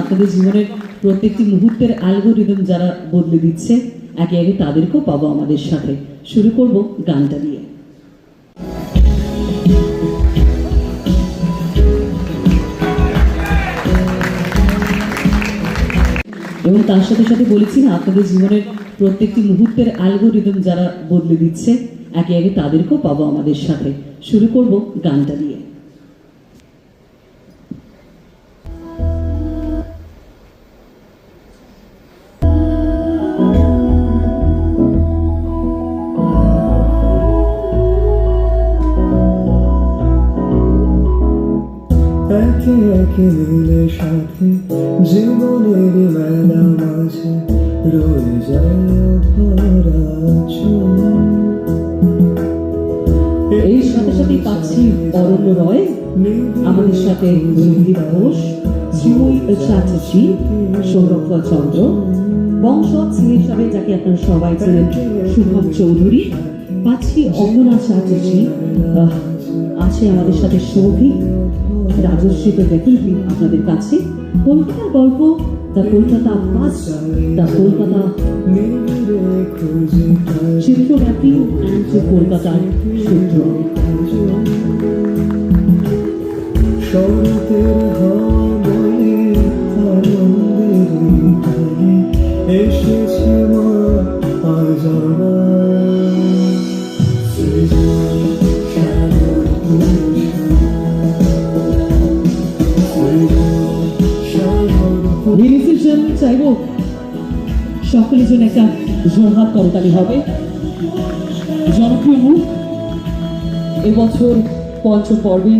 আপনাদের জীবনের প্রত্যেকটি মুহূর্তের অ্যালগোরিদম যারা বদলে দিচ্ছে, একে একে তাদেরকেও পাবো আমাদের সাথে। শুরু করব গানটা দিয়ে এবং তার সাথে সাথে বলেছি না, আপনাদের জীবনের প্রত্যেকটি মুহূর্তের অ্যালগোরিদম যারা বদলে দিচ্ছে, একে একে তাদেরকেও পাবো আমাদের সাথে। শুরু করব গানটা দিয়ে একে একে মিলে সাথে জীবনের মেলা মাঝে রয়ে যায় এই সাথে সাথে পাচ্ছি অরণ্য রয় আমাদের সাথে রঞ্জিত ঘোষ শ্রীময়ী চ্যাটার্জি সৌরভ চন্দ্র বংশজ সিং হিসাবে যাকে আপনারা সবাই চেনেন শুভম চৌধুরী পাচ্ছি অঙ্গনা চ্যাটার্জি। আছে আমাদের সাথে সৌভিক রাজস্বী তো দেখেন আপনাদের কাছে কলকাতার গল্প, the Kolkata first the Kolkata চিত্রব্যাপী কলকাতার সূত্র। চাইব? সকলের জন্য একটা জোরহাত করতালি হবে। জনপ্রিয় মুখ এবছর পঞ্চম পর্বে